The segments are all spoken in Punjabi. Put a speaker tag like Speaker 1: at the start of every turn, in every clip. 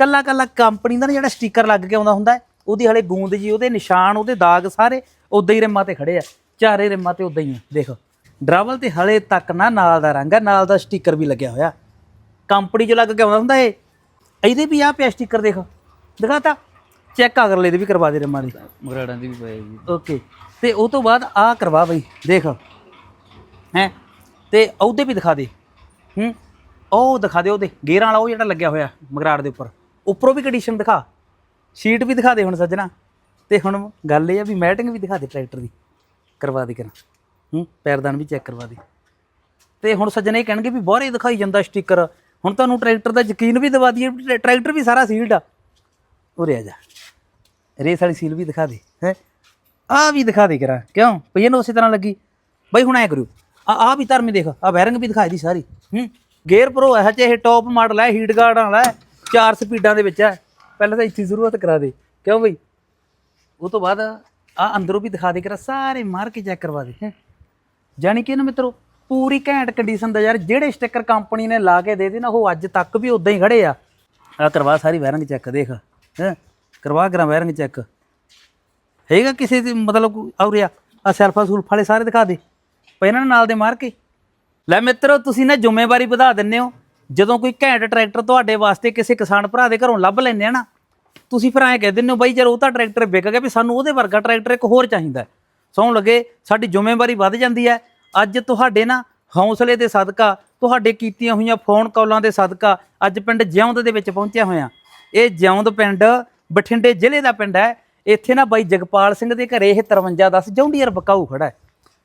Speaker 1: ਕੱਲਾ ਕੱਲਾ ਕੰਪਨੀ ਦਾ ਨਾ ਜਿਹੜਾ ਸਟicker ਲੱਗ ਕੇ ਆਉਂਦਾ ਹੁੰਦਾ ਉਹਦੀ ਹਲੇ ਗੂੰਦ ਜੀ ਉਹਦੇ ਨਿਸ਼ਾਨ ਉਹਦੇ ਦਾਗ ਸਾਰੇ ਉਦਾਂ ਹੀ ਰਿਮਾਂ ਤੇ ਖੜੇ ਆ ਚਾਰੇ ਰਿਮਾਂ ਤੇ ਉਦਾਂ ਹੀ ਆ ਦੇਖ। ਡਰਾਵਲ ਤੇ ਹਲੇ ਤੱਕ ਨਾ ਨਾਲ ਦਾ ਰੰਗ ਆ ਨਾਲ ਦਾ ਸਟicker ਵੀ ਲੱਗਿਆ ਹੋਇਆ। ਕੰਪਨੀ 'ਚ ਲੱਗ ਕੇ ਆਉਂਦਾ ਹੁੰਦਾ ਇਹ। ਇਹਦੇ ਵੀ ਆ ਪਿਆ ਸਟicker ਦੇਖ। ਦਿਖਾਤਾ? ਚੈੱਕ ਅਗਰਲੇ ਦੇ ਵੀ ਕਰਵਾ ਦੇ ਰਿਮਾਂ ਦੀ।
Speaker 2: ਮਗਰਾੜਾਂ ਦੀ ਵੀ ਜੀ
Speaker 1: ਓਕੇ। ਤੇ ਉਹ ਤੋਂ ਬਾਅਦ ਆ ਕਰਵਾ ਬਈ ਦੇਖ। ਹੈ? ਤੇ ਉਹਦੇ ਵੀ ਦਿਖਾ ਦੇ। ਹੂੰ? ਉਹ ਦਿਖਾ ਦੇ ਉਹਦੇ। ਗੇਅਰਾਂ ਵਾਲਾ ਉਹ ਜਿਹੜਾ ਲੱਗਿਆ ਹੋਇਆ ਮਗਰਾੜ ਦੇ ਉੱਪਰ। ਉੱਪਰੋਂ ਵੀ ਕੰਡੀਸ਼ਨ ਦਿਖਾ। ਸ਼ੀਟ ਵੀ ਦਿਖਾ ਦੇ ਹੁਣ ਸੱਜਣਾ। ਤੇ ਹੁਣ ਗੱਲ ਇਹ ਆ ਵੀ ਮੈਟਿੰਗ ਵੀ ਦਿਖਾ ਦੇ ਟਰੈਕਟਰ ਦੀ। ਕਰਵਾ ਦੇ ਕਰਾਂ। ਹੂੰ, ਪੈਰਦਾਨ ਵੀ ਚੈੱਕ ਕਰਵਾ ਦੇ। ਤੇ ਹੁਣ ਸੱਜਣੇ ਇਹ ਕਹਿਣਗੇ ਵੀ ਬਾਹਰੇ ਦਿਖਾਈ ਜਾਂਦਾ ਸਟicker ਹੁਣ ਤੁਹਾਨੂੰ ਟਰੈਕਟਰ ਦਾ ਯਕੀਨ ਵੀ ਦਿਵਾ ਦਈਏ ਵੀ ਟਰੈਕਟਰ ਵੀ ਸਾਰਾ ਸੀਲਡ ਆ। ਉਰੇ ਆ ਜਾ। ਰੇਸ ਵਾਲੀ ਸੀਲ ਵੀ ਦਿਖਾ ਦੇ, ਹੈ। ਆ ਵੀ ਦਿਖਾ ਦੇ ਕਰਾਂ। ਕਿਉਂ? ਪਈ ਇਹਨੂੰ ਉਸੇ ਤਰ੍ਹਾਂ ਲੱਗੀ। ਬਈ ਹੁਣ ਐ ਕਰਿਓ। ਆ ਆ ਵੀ ਧਰਮੀ ਦੇਖ। ਆ ਬੈਰਿੰਗ ਵੀ ਦਿਖਾਈ ਦੀ ਸਾਰੀ। ਹੂੰ। ਗੇਅਰ ਪ੍ਰੋ ਇਹ ਚ ਇਹ ਟੌਪ ਮਾਡਲ ਹੈ ਹੀਟ ਗਾਰਡ ਵਾਲਾ ਹੈ ਚਾਰ ਸਪੀਡਾਂ ਦੇ ਵਿੱਚ ਹੈ। ਪਹਿਲਾਂ ਤਾਂ ਇੱਥੇ ਸ਼ੁਰੂਆਤ ਕਰਾ ਦੇ। ਕਿਉਂ ਬਈ? ਉਹ ਤੋਂ ਬਾਅਦ ਆ ਅੰਦਰੋਂ ਵੀ ਦਿਖਾ ਦੇ, ਕਰਾ ਸਾਰੇ ਮਾਰ ਕੇ ਚੈੱਕ ਕਰਵਾ ਦੇ, ਹੈਂ। ਜਾਣੀ ਕਿ ਨਾ ਮਿੱਤਰੋ, ਪੂਰੀ ਘੈਂਟ ਕੰਡੀਸ਼ਨ ਦਾ ਯਾਰ, ਜਿਹੜੇ ਸਟicker ਕੰਪਨੀ ਨੇ ਲਾ ਕੇ ਦੇ ਦੇ ਨਾ, ਉਹ ਅੱਜ ਤੱਕ ਵੀ ਉਦਾਂ ਹੀ ਖੜੇ ਆ। ਆ ਕਰਵਾ ਸਾਰੀ ਵਾਇਰਿੰਗ ਚੈੱਕ ਦੇਖ, ਹੈ। ਕਰਵਾ ਕਰਾਂ ਵਾਇਰਿੰਗ ਚੈੱਕ ਹੈਗਾ ਕਿਸੇ ਦੀ ਮਤਲਬ ਔਰਿਆ ਆ ਸੈਲਫਾ ਸੂਲਫ ਵਾਲੇ ਸਾਰੇ ਦਿਖਾ ਦੇ। ਪਹਿਲਾਂ ਇਹਨਾਂ ਨਾਲ ਦੇ ਮਾਰ ਕੇ। ਲੈ ਮਿੱਤਰੋ, ਤੁਸੀਂ ਨਾ ਜ਼ਿੰਮੇਵਾਰੀ ਵਧਾ ਦਿੰਨੇ ਹੋ। ਜਦੋਂ ਕੋਈ ਘੈਂਟ ਟਰੈਕਟਰ ਤੁਹਾਡੇ ਵਾਸਤੇ ਕਿਸੇ ਕਿਸਾਨ ਭਰਾ ਦੇ ਘਰੋਂ ਲੱਭ ਲੈਂਦੇ ਆ ਨਾ, ਤੁਸੀਂ ਫਿਰ ਐਂ ਕਹਿ ਦਿੰਦੇ ਹੋ, ਬਾਈ ਯਾਰ ਉਹ ਤਾਂ ਟਰੈਕਟਰ ਵਿਕ ਗਿਆ ਵੀ ਸਾਨੂੰ ਉਹਦੇ ਵਰਗਾ ਟਰੈਕਟਰ ਇੱਕ ਹੋਰ ਚਾਹੀਦਾ ਸੌਣ ਲੱਗੇ, ਸਾਡੀ ਜ਼ਿੰਮੇਵਾਰੀ ਵੱਧ ਜਾਂਦੀ ਹੈ। ਅੱਜ ਤੁਹਾਡੇ ਨਾ ਹੌਸਲੇ ਦੇ ਸਦਕਾ, ਤੁਹਾਡੇ ਕੀਤੀਆਂ ਹੋਈਆਂ ਫੋਨ ਕਾਲਾਂ ਦੇ ਸਦਕਾ ਅੱਜ ਪਿੰਡ ਜਿਉਂਦ ਦੇ ਵਿੱਚ ਪਹੁੰਚਿਆ ਹੋਇਆ। ਇਹ ਜਿਉਂਦ ਪਿੰਡ ਬਠਿੰਡੇ ਜ਼ਿਲ੍ਹੇ ਦਾ ਪਿੰਡ ਹੈ। ਇੱਥੇ ਨਾ ਬਾਈ ਜਗਪਾਲ ਸਿੰਘ ਦੇ ਘਰੇ ਇਹ 5310 ਜੌਂਡੀਅਰ ਬਕਾਊ ਖੜਾ ਹੈ।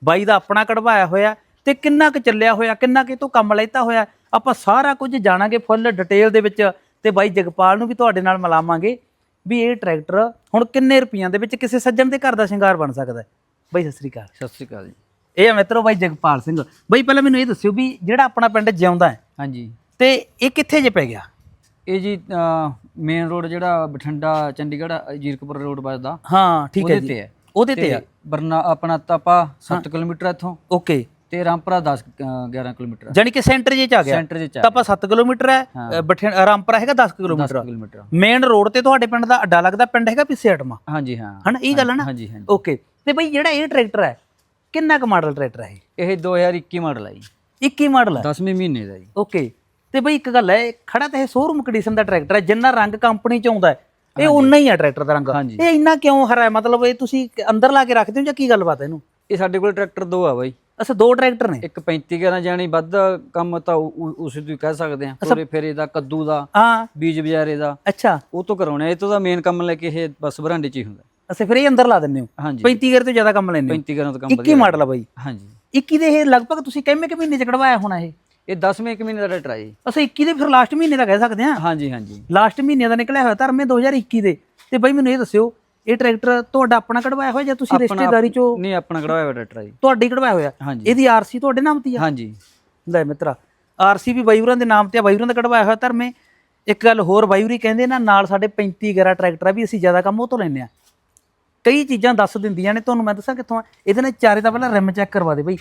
Speaker 1: ਬਾਈ ਦਾ ਆਪਣਾ ਕਢਵਾਇਆ ਹੋਇਆ ਤੇ ਕਿੰਨਾ ਕੁ ਚੱਲਿਆ ਹੋਇਆ, ਕਿੰਨਾ ਕੁ ਇਹ ਤੋਂ ਕੰਮ ਲੈਤਾ ਹੋਇਆ ਆਪਾਂ ਸਾਰਾ ਕੁਝ ਜਾਣਾਂਗੇ ਫੁੱਲ ਡਿਟੇਲ ਦੇ ਵਿੱਚ ਤੇ ਬਾਈ ਜਗਪਾਲ ਨੂੰ ਵੀ ਤੁਹਾਡੇ ਨਾਲ ਮਿਲਾਵਾਂਗੇ ਵੀ ਇਹ ਟਰੈਕਟਰ ਹੁਣ ਕਿੰਨੇ ਰੁਪਈਆਂ ਦੇ ਵਿੱਚ ਕਿਸੇ ਸੱਜਣ ਦੇ ਘਰ ਦਾ ਸ਼ਿੰਗਾਰ ਬਣ ਸਕਦਾ ਹੈ? ਬਾਈ ਸਤਿ ਸ੍ਰੀ ਅਕਾਲ।
Speaker 2: ਸਤਿ ਸ਼੍ਰੀ ਅਕਾਲ ਜੀ।
Speaker 1: ਇਹ ਆ ਮਿੱਤਰੋ ਬਾਈ ਜਗਪਾਲ ਸਿੰਘ। ਬਾਈ ਪਹਿਲਾਂ ਮੈਨੂੰ ਇਹ ਦੱਸਿਓ ਵੀ ਜਿਹੜਾ ਆਪਣਾ ਪਿੰਡ ਜਿਉਂਦਾ ਹੈ
Speaker 2: ਹਾਂਜੀ।
Speaker 1: ਤੇ ਇਹ ਕਿੱਥੇ ਜੇ ਪੈ ਗਿਆ?
Speaker 2: ਇਹ ਜੀ ਮੇਨ ਰੋਡ ਜਿਹੜਾ ਬਠਿੰਡਾ ਚੰਡੀਗੜ੍ਹ ਜੀਰਕਪੁਰ ਰੋਡ ਵੱਜਦਾ
Speaker 1: ਹਾਂ ਠੀਕ ਹੈ
Speaker 2: ਉਹਦੇ
Speaker 1: ਜੀ।
Speaker 2: ਤੇ ਹੈ।
Speaker 1: ਉਹਦੇ ਤੇ ਆ?
Speaker 2: ਬਰਨਾ ਆਪਣਾ ਤਪਾ 7 ਕਿਲੋਮੀਟਰ ਇੱਥੋਂ।
Speaker 1: ਓਕੇ।
Speaker 2: ਤੇ ਰਾਮਪੁਰਾ 10 ਅ, 11 ਕਿਲੋਮੀਟਰ
Speaker 1: ਜਾਨੀ ਕਿ ਸੈਂਟਰ ਜੇ ਚ ਆ ਗਿਆ।
Speaker 2: ਸੈਂਟਰ 'ਚ
Speaker 1: ਤਾਂ ਆਪਾਂ 7 ਕਿਲੋਮੀਟਰ ਹੈ ਬਠਿੰਡਾ ਰਾਮਪੁਰਾ ਹੈਗਾ 10
Speaker 2: 10
Speaker 1: ਕਿਲੋਮੀਟਰ। ਮੇਨ ਰੋਡ ਤੇ ਤੁਹਾਡੇ ਪਿੰਡ ਦਾ ਅੱਡਾ ਲੱਗਦਾ ਪਿੰਡ ਹੈਗਾ ਪਿੱਛੇ ਅਟਮਾ
Speaker 2: ਹਾਂਜੀ ਹਾਂ।
Speaker 1: ਹਨਾ ਇਹ ਗੱਲ ਹੈ ਨਾ?
Speaker 2: ਹਾਂਜੀ ਹਾਂਜੀ।
Speaker 1: ਓਕੇ ਤੇ ਬਈ ਜਿਹੜਾ ਇਹ ਟਰੈਕਟਰ ਹੈ ਕਿੰਨਾ ਕੁ ਮਾਡਲ ਟਰੈਕਟਰ ਹੈ
Speaker 2: ਇਹ? 2021 ਮਾਡਲ ਹੈ ਜੀ।
Speaker 1: ਇਹ 21 ਮਾਡਲ ਹੈ
Speaker 2: 10ਵੇਂ ਮਹੀਨੇ ਦਾ ਜੀ।
Speaker 1: ਓਕੇ ਤੇ ਬਈ ਇੱਕ ਗੱਲ ਹੈ ਖੜਾ ਤਾਂ ਇਹ ਸ਼ੋਰੂਮ ਕੰਡੀਸ਼ਨ ਦਾ ਟਰੈਕਟਰ ਹੈ ਜਿੰਨਾ ਰੰਗ ਕੰਪਨੀ ਚ ਆਉਂਦਾ ਹੈ ਇਹ ਉਨਾ ਹੀ ਹੈ ਟਰੈਕਟਰ ਦਾ ਰੰਗ। ਇਹ ਇੰਨਾ ਕਿਉਂ ਹਰਾ ਹੈ? ਮਤਲਬ ਇਹ ਤੁਸੀਂ ਅੰਦਰ ਲਾ ਕੇ ਰੱਖਦੇ ਹੋ ਜਾਂ ਕੀ ਗੱਲਬਾਤ ਹੈ ਇਹਨੂੰ?
Speaker 2: ਇਹ ਸਾਡੇ ਕੋਲ ਟਰੈਕਟਰ ਦੋ ਆ ਬਾਈ।
Speaker 1: ਅੱਛਾ ਦੋ ਟਰੈਕਟਰ ਨੇ?
Speaker 2: ਇੱਕ 35 11 ਜਾਣੀ ਵੱਧ ਕੰਮ ਤਾਂ ਉਸੇ ਤੋਂ ਹੀ ਕਹਿ ਸਕਦੇ ਆ ਤੋਰੇ ਫੇਰੇ ਦਾ ਕੱਦੂ ਦਾ
Speaker 1: ਹਾਂ।
Speaker 2: ਬੀਜ ਬਜਾਰੇ ਦਾ।
Speaker 1: ਅੱਛਾ।
Speaker 2: ਉਹ ਤੋਂ ਕਰਾਉਣੇ। ਇਹ ਤੋਂ ਦਾ ਮੇਨ ਕੰਮ ਲੈ ਕੇ ਇਹ ਬਸ ਬਰਾਂਡੇ 'ਚ ਹੀ ਹੁੰਦਾ।
Speaker 1: ਅੱਛਾ ਫਿਰ ਇਹ ਅੰਦਰ ਲਾ ਦਿੰਦੇ ਹੋ?
Speaker 2: ਹਾਂਜੀ।
Speaker 1: 35 ਗੇਰ ਤੋਂ ਜ਼ਿਆਦਾ ਕੰਮ ਲੈਂਦੇ ਹੋ?
Speaker 2: 35 11 ਤੋਂ ਕੰਮ
Speaker 1: 21 ਮਾਡਲ ਆ ਬਾਈ।
Speaker 2: ਹਾਂਜੀ।
Speaker 1: 21 ਦੇ ਇਹ ਲਗਭਗ ਤੁਸੀਂ ਕਿੰਨੇ ਕੁ ਮਹੀਨੇ ਚ ਕਢਵਾਇਆ ਹੋਣਾ ਇਹ?
Speaker 2: ਇਹ 10ਵੇਂ ਇੱਕ ਮਹੀਨੇ ਦਾ ਆ ਜੀ।
Speaker 1: ਅੱਛਾ 21 ਦੇ ਫਿਰ ਲਾਸਟ ਮਹੀਨੇ ਦਾ ਕਹਿ ਸਕਦੇ ਆ
Speaker 2: ਹਾਂਜੀ ਹਾਂਜੀ।
Speaker 1: ਲਾਸਟ ਮਹੀਨੇ ਦਾ ਨਿਕਲਿਆ ਹੋਇਆ ਧਰਮੇ 2021 ਦੇ। ਤੇ ਬਾਈ ਮੈਨੂੰ ਇਹ ਦੱਸਿਓ ਇਹ ਟਰੈਕਟਰ ਤੁਹਾਡਾ ਆਪਣਾ ਕਢਵਾਇਆ ਹੋਇਆ ਜਾਂ ਤੁਸੀਂ ਰਿਸ਼ਤੇਦਾਰੀ ਚੋਂ?
Speaker 2: ਨਹੀਂ ਆਪਣਾ ਕਢਵਾਇਆ ਹੋਇਆ ਟਰੈਕਟਰ ਜੀ।
Speaker 1: ਤੁਹਾਡੇ ਕਢਵਾਇਆ ਹੋਇਆ?
Speaker 2: ਹਾਂਜੀ।
Speaker 1: ਇਹਦੀ ਆਰਸੀ ਤੁਹਾਡੇ ਨਾਮ ਤੇ ਆ?
Speaker 2: ਹਾਂਜੀ।
Speaker 1: ਲੈ ਮਿੱਤਰਾ ਆਰਸੀ ਵੀ ਬਾਈਵਰਾਂ ਦੇ ਨਾਮ ਤੇ ਆ ਬਾਈਵਰਾਂ ਦਾ ਕਢਵਾਇਆ ਹੋਇਆ ਧਰਮੇ ਇੱਕ ਗੱਲ ਹੋਰ ਬਾਈਵਰੀ ਕਹਿੰਦੇ ਨਾ ਨਾਲ ਸਾਡੇ 35 ਗਰਾ ਟਰੈਕਟਰ ਆ ਵੀ ਅਸੀਂ ਜ਼ਿਆਦਾ ਕੰਮ ਉਹ ਤੋਂ ਲੈਂਦੇ ਆ। ਕਈ ਚੀਜ਼ਾਂ ਦੱਸ ਦਿੰਦੀਆਂ ਨੇ ਤੁਹਾਨੂੰ ਮੈਂ ਦੱਸਾਂ ਕਿੱਥੋਂ ਆ? ਇਹਦੇ ਨਾਲ ਚਾਰੇ ਦਾ ਪਹਿਲਾਂ ਰਿਮ ਚੈੱਕ ਕਰਵਾ ਦੇ ਬਈ।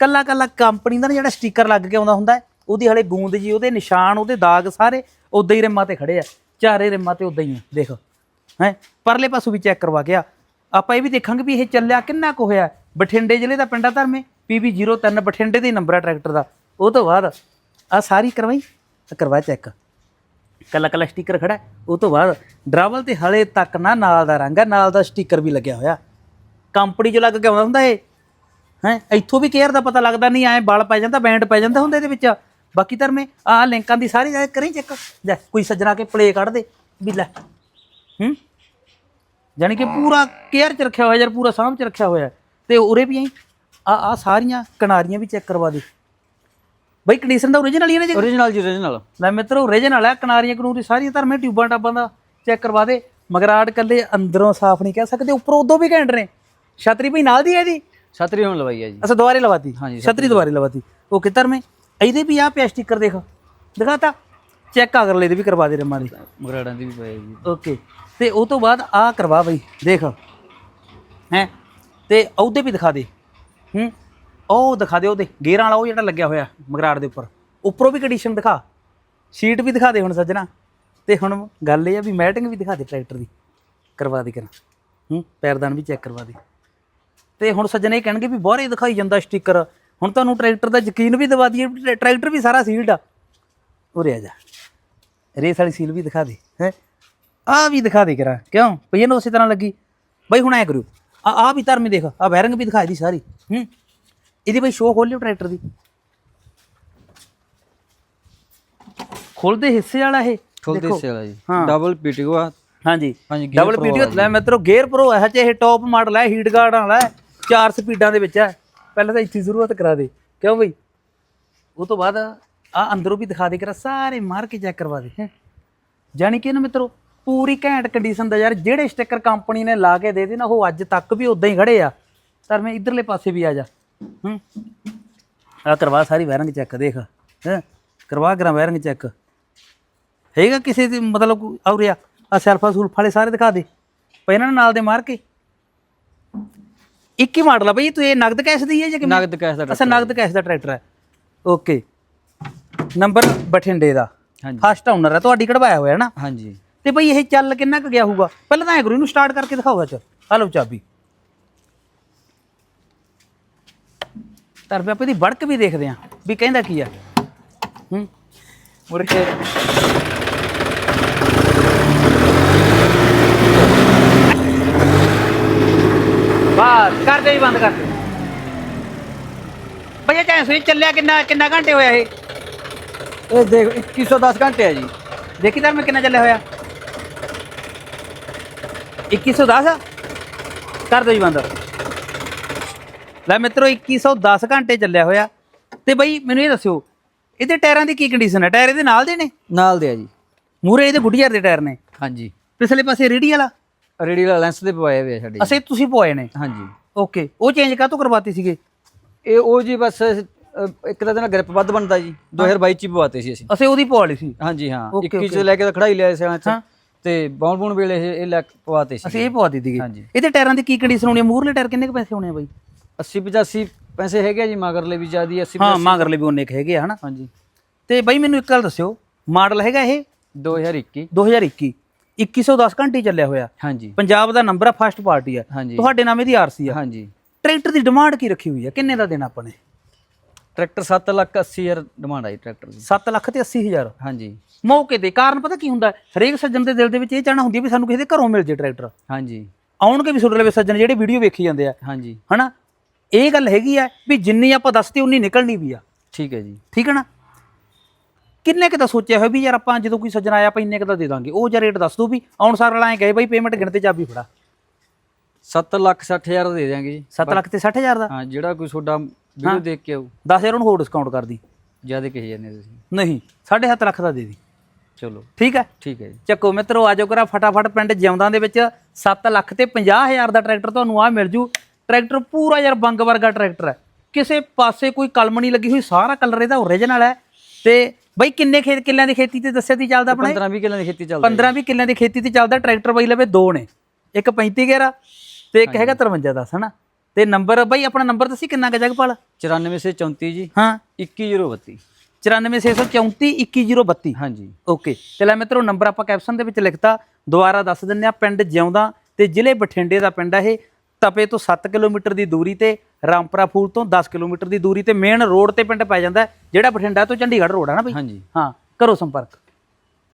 Speaker 1: ਕੱਲਾ ਕੱਲਾ ਕੰਪਨੀ ਦਾ ਨਾ ਜਿਹੜਾ ਸਟicker ਲੱਗ ਕੇ ਆਉਂਦਾ ਹੁੰਦਾ ਉਹਦੀ ਹਲੇ ਗੂੰਦ ਜੀ ਉਹਦੇ ਨਿਸ਼ਾਨ ਉਹਦੇ ਦਾਗ ਸਾਰੇ ਉਦਾਂ ਹੀ ਰਿਮਾਂ ਤੇ ਖੜੇ ਆ। ਚਾਰੇ ਰਿਮਾਂ ਤੇ ਉਦਾਂ ਹੀ ਆ ਦੇਖ। ਹੈ? ਪਰਲੇ ਪਾਸੋਂ ਵੀ ਚੈੱਕ ਕਰਵਾ ਗਿਆ। ਆਪਾਂ ਇਹ ਵੀ ਦੇਖਾਂਗੇ ਵੀ ਇਹ ਚੱਲਿਆ ਕਿੰਨਾ ਕੁ ਹੋਇਆ। ਬਠਿੰਡੇ ਜ਼ਿਲ੍ਹੇ ਦਾ ਪਿੰਡਾ ਧਰਮੇ PB03 ਬਠਿੰਡੇ ਦੇ ਨੰਬਰ ਆ ਟਰੈਕਟਰ ਦਾ। ਉਹ ਤੋਂ ਬਾਅਦ ਆ ਸਾਰੀ ਕਰਵਾਈ? ਆਹ ਕਰਵਾ ਚੈੱਕ ਕੱਲਾ ਕੱਲਾ ਸਟicker ਖੜਾ। ਉਹ ਤੋਂ ਬਾਅਦ ਡਰਾਵਲ ਤੇ ਹਲੇ ਤੱਕ ਨਾ ਨਾਲ ਦਾ ਰੰਗ ਹੈ ਨਾਲ ਦਾ ਸਟicker ਵੀ ਲੱਗਿਆ ਹੋਇਆ। ਕੰਪਨੀ 'ਚ ਲੱਗ ਕੇ ਆਉਂਦਾ ਹੁੰਦਾ ਇਹ। ਹੈ? ਇੱਥੋਂ ਵੀ ਕੇਅਰ ਦਾ ਪਤਾ ਲੱਗਦਾ ਨਹੀਂ, ਐ ਬਲ ਪੈ ਜਾਂਦਾ ਬੈਂਡ ਪੈ ਜਾਂਦਾ ਹੁੰਦਾ ਇਹਦੇ ਵਿੱਚ। ਬਾਕੀ ਧਰਮੇ ਆ ਲਿੰਕਾਂ ਦੀ ਸਾਰੀ ਕਰੀ ਚੈੱਕ ਲੈ, ਕੋਈ ਸੱਜਣਾ ਕੇ ਪਲੇ ਕੱਢ ਦੇ। ਵੀ ਲੈ। ਹੂੰ? ਜਾਣੀ ਕਿ ਪੂਰਾ ਕੇਅਰ ਚ ਰੱਖਿਆ ਹੋਇਆ ਯਾਰ ਪੂਰਾ ਸਾਂਭ ਚ ਰੱਖਿਆ ਹੋਇਆ। ਤੇ ਉਰੇ ਵੀ ਐ ਆ ਆ ਸਾਰੀਆਂ ਕਿਨਾਰੀਆਂ ਵੀ ਚੈੱਕ ਕਰਵਾ ਦੇ। ਬਈ ਕੰਡੀਸ਼ਨ ਦਾ ਓਰੀਜਨਲ ਹੀ ਹੈ ਨਾ ਜੀ?
Speaker 2: ਓਰੀਜਨਲ ਜੀ ਓਰੀਜਨਲ
Speaker 1: ਲੈ ਮਿੱਤਰੋ ਓਰੀਜਨਲ ਹੈ ਕਿਨਾਰੀਆਂ ਕਨੂਰੀ ਸਾਰੀਆਂ ਧਰਮੇ ਟਿਊਬਾਂ ਟਾਬਾਂ ਦਾ ਚੈੱਕ ਕਰਵਾ ਦੇ। ਮਗਰਾੜ ਕੱਲੇ ਅੰਦਰੋਂ ਸਾਫ਼ ਨਹੀਂ ਕਹਿ ਸਕਦੇ ਉੱਪਰੋਂ ਉਦੋਂ ਵੀ ਘੈਂਟ ਨੇ। ਛਤਰੀ ਭਈ ਨਾਲ ਦੀ ਹੈ ਇਹਦੀ?
Speaker 2: ਛਤਰੀ ਹੁਣ ਲਵਾਈ ਆ ਜੀ।
Speaker 1: ਅੱਛਾ ਦੁਬਾਰੇ ਲਵਾਤੀ।
Speaker 2: ਹਾਂਜੀ,
Speaker 1: ਛਤਰੀ ਦੁਬਾਰੇ ਲਵਾਤੀ। ਓਕੇ ਧਰਮੇ ਇਹਦੇ ਵੀ ਆ ਪਿਆ ਸਟicker ਦੇਖ। ਦਿਖਾਤਾ। ਚੈੱਕ ਅਗਰਲੇ ਦੇ ਵੀ ਕਰਵਾ ਦੇ ਰਮਾਂ ਦੀ।
Speaker 2: ਮਗਰਾੜਾਂ ਦੀ ਵੀ ਪਈ ਜੀ।
Speaker 1: ਓਕੇ ਤੇ ਉਹ ਤੋਂ ਬਾਅਦ ਆ ਕਰਵਾ ਬਈ ਦੇਖ। ਹੈ ਤੇ ਉਹਦੇ ਵੀ ਦਿਖਾ ਦੇ। ਹੂੰ ਉਹ ਦਿਖਾ ਦੇ ਉਹਦੇ ਗੇਅਰਾਂ ਵਾਲਾ ਉਹ ਜਿਹੜਾ ਲੱਗਿਆ ਹੋਇਆ ਮਗਰਾੜ ਦੇ ਉੱਪਰ। ਉੱਪਰੋਂ ਵੀ ਕੰਡੀਸ਼ਨ ਦਿਖਾ। ਸ਼ੀਟ ਵੀ ਦਿਖਾ ਦੇ ਹੁਣ ਸੱਜਣਾ। ਤੇ ਹੁਣ ਗੱਲ ਇਹ ਆ ਵੀ ਮੈਟਿੰਗ ਵੀ ਦਿਖਾ ਦੇ ਟਰੈਕਟਰ ਦੀ। ਕਰਵਾ ਦੇ ਕਰਾਂ। ਹੂੰ ਪੈਰਦਾਨ ਵੀ ਚੈੱਕ ਕਰਵਾ ਦੇ। ਤੇ ਹੁਣ ਸੱਜਣੇ ਕਹਿਣਗੇ ਵੀ ਬਾਹਰੇ ਦਿਖਾਈ ਜਾਂਦਾ ਸਟicker ਹੁਣ ਤੁਹਾਨੂੰ ਟਰੈਕਟਰ ਦਾ ਯਕੀਨ ਵੀ ਦਵਾ ਦਈਏ ਟਰੈਕਟਰ ਵੀ ਸਾਰਾ ਸੀਲਡ ਆ। ਉਰੇ ਆ ਜਾ। ਰੇਸ ਵਾਲੀ ਸੀਲ ਵੀ ਦਿਖਾ ਦੇ ਹੈ? ਆ ਵੀ ਦਿਖਾ ਦੇ ਕਰਾਂ ਕਿਉਂ? ਪਈ ਇਹਨੂੰ ਉਸੇ ਤਰ੍ਹਾਂ ਲੱਗੀ। ਬਈ ਹੁਣ ਐ ਕਰਿਓ। ਆ ਆ ਵੀ ਧਰਮੀ ਦੇਖ ਆ ਬੈਰਿੰਗ ਵੀ ਦਿਖਾਈ ਦੀ ਸਾਰੀ ਹੂੰ? ਇਹਦੀ ਬਈ ਸ਼ੋਅ ਖੋਲ ਲਿਓ ਟਰੈਕਟਰ ਦੀ। ਖੋਲਦੇ ਹਿੱਸੇ ਵਾਲਾ ਇਹ
Speaker 2: ਖੁੱਲਦੇ
Speaker 1: ਦੇਖੋ।
Speaker 2: ਹਿੱਸੇ ਵਾਲਾ ਜੀ। ਡਬਲ ਪੀਟੀਓ ਆ।
Speaker 1: ਹਾਂਜੀ। ਡਬਲ ਪੀਟੀਓ ਲੈ ਮਿੱਤਰੋ ਗੇਅਰ ਪ੍ਰੋ ਇਹ ਚ ਇਹ ਟੌਪ ਮਾਡਲ ਹੈ ਹੀਟ ਗਾਰਡ ਵਾਲਾ ਚਾਰ ਸਪੀਡਾਂ ਦੇ ਵਿੱਚ ਹੈ ਪਹਿਲਾਂ ਤਾਂ ਇੱਥੇ ਸ਼ੁਰੂਆਤ ਕਰਾ ਦੇ। ਕਿਉਂ ਬਈ? ਉਹ ਤੋਂ ਬਾਅਦ ਆ ਅੰਦਰੋਂ ਵੀ ਦਿਖਾ ਦੇ ਕਰਾ ਸਾਰੇ ਮਾਰ ਕੇ ਚੈੱਕ ਕਰਵਾ ਦੇ ਹੈਂ। ਜਾਣੀ ਕਿ ਨਾ ਮਿੱਤਰੋ ਪੂਰੀ ਘੈਂਟ ਕੰਡੀਸ਼ਨ ਦਾ ਯਾਰ ਜਿਹੜੇ ਸਟicker ਕੰਪਨੀ ਨੇ ਲਾ ਕੇ ਦੇ ਦੇ ਨਾ ਉਹ ਅੱਜ ਤੱਕ ਵੀ ਉਦਾਂ ਹੀ ਖੜੇ ਆ। ਪਰ ਮੈਂ ਇਧਰਲੇ ਪਾਸੇ ਵੀ ਆ ਜਾ ਹੂੰ। ਆ ਕਰਵਾ ਸਾਰੀ ਵਾਇਰਿੰਗ ਚੈੱਕ ਦੇਖ ਹੈ। ਕਰਵਾ ਕਰਾਂ ਵਾਇਰਿੰਗ ਚੈੱਕ ਹੈਗਾ ਕਿਸੇ ਦੇ ਮਤਲਬ ਔਰਿਆ ਆ ਸੈਲਫਾ ਸੂਲਫ ਵਾਲੇ ਸਾਰੇ ਦਿਖਾ ਦੇ ਪਏ ਇਹਨਾਂ ਨਾਲ ਦੇ ਮਾਰ ਕੇ। ਇੱਕ ਹੀ ਮਾਡਲ ਆ ਬਈ ਤੂੰ ਇਹ ਨਗਦ ਕੈਸ਼ ਦੀ ਹੈ ਜਾਂ ਕਿਵੇਂ?
Speaker 2: ਨਗਦ ਕੈਸ਼ ਦਾ
Speaker 1: ਅੱਛਾ ਨਗਦ ਕੈਸ਼ ਦਾ ਟਰੈਕਟਰ ਹੈ। ਓਕੇ ਨੰਬਰ ਬਠਿੰਡੇ ਦਾ।
Speaker 2: ਹਾਂਜੀ।
Speaker 1: ਫਸਟ ਓਨਰ ਹੈ ਤੁਹਾਡੀ ਕਢਵਾਇਆ ਹੋਇਆ ਹੈ ਨਾ?
Speaker 2: ਹਾਂਜੀ।
Speaker 1: ਤੇ ਬਈ ਇਹ ਚੱਲ ਕਿੰਨਾ ਕੁ ਗਿਆ ਹੋਊਗਾ? ਪਹਿਲਾਂ ਤਾਂ ਐ ਕਰੋ ਇਹਨੂੰ ਸਟਾਰਟ ਕਰਕੇ ਦਿਖਾਓ ਅੱਜ। ਆ ਲਓ ਚਾਬੀ। ਤਰਪੇ ਆਪੇ ਦੀ ਵੜਕ ਵੀ ਦੇਖਦੇ ਆ ਵੀ ਕਹਿੰਦਾ ਕੀ ਆ। ਹੂੰ। ਮੁੜ ਕੇ ਬਸ ਕਰ ਦੇ ਬੰਦ ਕਰ ਦੇ। ਭਈਆ ਚਾਹੇ ਸੋਈ ਚੱਲਿਆ ਕਿੰਨਾ ਕਿੰਨਾ ਘੰਟੇ ਹੋਇਆ ਇਹ?
Speaker 2: ਇਹ ਦੇਖ 2110 ਘੰਟੇ ਆ ਜੀ।
Speaker 1: ਦੇਖੀ ਤਾਂ ਮੈਂ ਕਿੰਨਾ ਚੱਲਿਆ ਹੋਇਆ? 2110 ਕਰ ਦਿਓ ਜੀ ਬੰਦ। ਲੈ ਮਿੱਤਰੋ 2110 ਘੰਟੇ ਚੱਲਿਆ ਹੋਇਆ। ਤੇ ਬਈ ਮੈਨੂੰ ਇਹ ਦੱਸਿਓ ਇਹਦੇ ਟਾਇਰਾਂ ਦੀ ਕੀ ਕੰਡੀਸ਼ਨ ਹੈ ਟਾਇਰ ਇਹਦੇ ਨਾਲ ਦੇ ਨੇ?
Speaker 2: ਨਾਲ ਦੇ ਆ ਜੀ।
Speaker 1: ਮੂਰੇ ਇਹਦੇ ਗੁੱਡੀਅਰ ਦੇ ਟਾਇਰ ਨੇ?
Speaker 2: ਹਾਂਜੀ।
Speaker 1: ਪਿਛਲੇ ਪਾਸੇ ਰੇਡੀ ਵਾਲਾ?
Speaker 2: ਰੇਡੀ ਵਾਲਾ ਲੈਂਸ ਦੇ ਪਵਾਏ ਹੋਏ ਆ ਸਾਡੇ।
Speaker 1: ਅਸੇ ਤੁਸੀਂ ਪਵਾਏ ਨੇ?
Speaker 2: ਹਾਂਜੀ।
Speaker 1: ਓਕੇ ਉਹ ਚੇਂਜ ਕਾਹਤੋਂ ਕਰਵਾਤੀ ਸੀਗੇ?
Speaker 2: ਇਹ ਉਹ ਜੀ ਬਸ ਇੱਕ ਤਾਂ ਇਹਦਾ ਗ੍ਰਿਪ ਵੱਧ ਬਣਦਾ ਜੀ। 2022 ਚ ਹੀ ਪਵਾਤੇ ਸੀ ਅਸੀਂ।
Speaker 1: ਅਸੇ ਉਹਦੀ ਪਵਾ ਲਈ ਸੀ।
Speaker 2: ਹਾਂਜੀ ਹਾਂ।
Speaker 1: Okay,
Speaker 2: 21 ਚ ਲੈ ਕੇ ਤਾਂ ਖੜਾਈ ਲਿਆ ਸੀ ਚ।
Speaker 1: ਹਾਂ।
Speaker 2: ਤੇ ਬਾਉਣ ਬੂਣ ਵੇਲੇ ਇਹ ਇਹ ਲੈ ਕੇ ਪਵਾਤੇ ਸੀ।
Speaker 1: ਅਸੀਂ ਇਹ ਪਵਾ ਦਿੱਤੀ
Speaker 2: ਹਾਂਜੀ।
Speaker 1: ਇਹਦੇ ਟਾਇਰਾਂ ਦੀ ਕੀ ਕੰਡੀਸ਼ਨ ਹੋਣੀ ਹੈ ਮੂਰਲੇ ਟਾਇਰ ਕਿੰਨੇ ਕੁ ਪੈਸੇ ਹੋਣੇ ਆ ਬਈ?
Speaker 2: 80 85 ਪੈਸੇ ਹੈਗੇ ਆ ਜੀ ਮਗਰਲੇ ਵੀ ਜਿਆਦੀ 80
Speaker 1: ਹਾਂ ਮਾਂਗਰਲੇ ਵੀ ਉਹਨੇ ਕੁ ਹੈਗੇ ਆ ਹਨਾ?
Speaker 2: ਹਾਂਜੀ।
Speaker 1: ਤੇ ਬਈ ਮੈਨੂੰ ਇੱਕ ਗੱਲ ਦੱਸਿਓ। ਮਾਡਲ ਹੈਗਾ ਇਹ?
Speaker 2: 2021
Speaker 1: 2021 2110 ਘੰਟੇ ਚੱਲਿਆ ਹੋਇਆ।
Speaker 2: ਹਾਂਜੀ।
Speaker 1: ਪੰਜਾਬ ਦਾ ਨੰਬਰ ਆ ਫਸਟ ਪਾਰਟੀ ਆ।
Speaker 2: ਹਾਂਜੀ।
Speaker 1: ਤੁਹਾਡੇ ਨਾਮੇ ਦੀ ਆਰਸੀ ਆ।
Speaker 2: ਹਾਂਜੀ।
Speaker 1: ਟਰੈਕਟਰ ਦੀ ਡਿਮਾਂਡ ਕੀ ਰੱਖੀ ਹੋਈ ਆ? ਕਿੰਨੇ ਦਾ ਦੇਣਾ ਆਪਾਂ ਨੇ?
Speaker 2: ਟਰੈਕਟਰ 7 ਲੱਖ 80 ਹਜ਼ਾਰ ਡਿਮਾਂਡ ਆਈ ਟਰੈਕਟਰ ਦੀ।
Speaker 1: 7 ਲੱਖ ਤੇ 80 ਹਜ਼ਾਰ?
Speaker 2: ਹਾਂਜੀ।
Speaker 1: ਮੌਕੇ ਤੇ ਕਾਰਨ ਪਤਾ ਕੀ ਹੁੰਦਾ? ਹਰੇਕ ਸੱਜਣ ਦੇ ਦਿਲ ਦੇ ਵਿੱਚ ਇਹ ਚਾਹਨਾ ਹੁੰਦੀ ਹੈ ਵੀ ਸਾਨੂੰ ਕਿਸੇ ਦੇ ਘਰੋਂ ਮਿਲ ਜੇ ਟਰੈਕਟਰ।
Speaker 2: ਹਾਂਜੀ।
Speaker 1: ਆਉਣਗੇ ਵੀ ਲਵੇ ਸੱਜਣ ਜਿਹੜੇ ਵੀਡੀਓ ਵੇਖੀ ਜਾਂਦੇ ਆ।
Speaker 2: ਹਾਂਜੀ।
Speaker 1: ਹਨਾ? ਇਹ ਗੱਲ ਹੈਗੀ ਆ ਵੀ ਜਿੰਨੀ ਆਪਾਂ ਦੱਸਤੀ ਉਨੀ ਨਿਕਲਣੀ ਵੀ ਆ।
Speaker 2: ਠੀਕ ਹੈ ਜੀ।
Speaker 1: ਠੀਕ ਹੈ ਨਾ? ਕਿੰਨੇ ਕੁ ਦਾ ਸੋਚਿਆ ਹੋਇਆ ਵੀ ਯਾਰ ਆਪਾਂ ਜਦੋਂ ਕੋਈ ਸੱਜਣ ਆਇਆ ਆਪਾਂ ਇੰਨੇ ਕੁ ਦਾ ਦੇ ਦਾਂਗੇ? ਉਹ ਜਾਂ ਰੇਟ ਦੱਸ ਦੋ ਵੀ ਆਉਣ ਸਾਰ ਵਾਲਾ ਐ ਕਹੇ ਬਈ ਪੇਮੈਂਟ ਗਿਣਤੇ ਚਾਬੀ ਫੜਾ।
Speaker 2: 7 ਲੱਖ 60 ਹਜ਼ਾਰ ਦਾ ਦੇ ਦਿਆਂਗੇ ਜੀ।
Speaker 1: 7 ਲੱਖ ਤੇ 60000 ਦਾ?
Speaker 2: ਹਾਂ ਜਿਹੜਾ ਕੋਈ ਤੁਹਾਡਾ ਵੀਡੀਓ ਦੇਖ ਕੇ ਆਊ।
Speaker 1: 10000 ਉਹਨੂੰ ਹੋਰ ਡਿਸਕਾਊਂਟ ਕਰ ਦੀ।
Speaker 2: ਜ਼ਿਆਦਾ ਕਹੀ ਜਾਂਦੇ ਤੁਸੀਂ।
Speaker 1: ਨਹੀਂ 7.5 ਲੱਖ ਦਾ ਦੇ ਦੀ।
Speaker 2: ਚਲੋ।
Speaker 1: ਠੀਕ ਹੈ?
Speaker 2: ਠੀਕ ਹੈ ਜੀ।
Speaker 1: ਚੱਕੋ ਮਿੱਤਰੋ ਆਜੋ ਕਰਾ ਫਟਾਫਟ ਪਿੰਡ ਜਿਉਂਦਾਂ ਦੇ ਵਿੱਚ। 7 ਲੱਖ ਤੇ 50000 ਦਾ ਟਰੈਕਟਰ ਤੁਹਾਨੂੰ ਆ ਮਿਲ ਜੂ। ਟਰੈਕਟਰ ਪੂਰਾ ਯਾਰ ਬੰਗ ਵਰਗਾ ਟਰੈਕਟਰ ਹੈ। ਕਿਸੇ ਪਾਸੇ ਕੋਈ ਕਲਮ ਨਹੀਂ ਲੱਗੀ ਹੋਈ ਸਾਰਾ ਕਲਰ ਇਹਦਾ ਓਰੀਜਨਲ ਹੈ। ਤੇ ਬਈ ਕਿੰਨੇ ਖੇਤ ਕਿੱਲਿਆਂ ਦੀ ਖੇਤੀ ਤੇ ਦੱਸਿਆ ਤੀ ਚੱਲਦਾ ਆਪਣਾ?
Speaker 2: 15 20 ਕਿੱਲਿਆਂ ਦੀ ਖੇਤੀ ਚੱਲਦੀ
Speaker 1: 15 20 ਕਿੱਲਿਆਂ ਦੀ ਖੇਤੀ ਤੇ ਚੱਲਦਾ ਟਰੈਕਟਰ ਬਈ ਲਵੇ ਦੋ ਨੇ। ਇੱਕ 35 ਗੇਰਾ ਤੇ ਇੱਕ ਹੈਗਾ 53 10 ਹਨਾ? ਤੇ ਨੰਬਰ ਬਈ ਆਪਣਾ ਨੰਬਰ ਦੱਸੀ ਕਿੰਨਾ ਕੁ ਜਗਪਾਲ?
Speaker 2: 94 ਸੇ 34 ਜੀ।
Speaker 1: ਹਾਂ।
Speaker 2: 21032
Speaker 1: 94634 21032
Speaker 2: ਹਾਂਜੀ।
Speaker 1: ਓਕੇ। ਤੇ ਲੈ ਮਿੱਤਰੋ ਨੰਬਰ ਆਪਾਂ ਕੈਪਸ਼ਨ ਦੇ ਵਿੱਚ ਲਿਖਤਾ ਦੁਬਾਰਾ ਦੱਸ ਦਿੰਨੇ ਆ ਪਿੰਡ ਜਿਉਂਦਾ ਤੇ ਜ਼ਿਲ੍ਹੇ ਬਠਿੰਡੇ ਦਾ ਪਿੰਡ ਆ ਇਹ। ਤਪੇ ਤੋਂ 7 ਕਿਲੋਮੀਟਰ ਦੀ ਦੂਰੀ ਤੇ ਰਾਮਪੁਰਾ ਫੂਲ ਤੋਂ 10 ਕਿਲੋਮੀਟਰ ਦੀ ਦੂਰੀ ਤੇ ਮੇਨ ਰੋਡ ਤੇ ਪਿੰਡ ਪੈ ਜਾਂਦਾ ਹੈ, ਜਿਹੜਾ ਬਠਿੰਡਾ ਤੋਂ ਚੰਡੀਗੜ੍ਹ ਰੋਡ ਹੈ ਨਾ ਬਈ?
Speaker 2: ਹਾਂਜੀ।
Speaker 1: ਹਾਂ ਕਰੋ ਸੰਪਰਕ।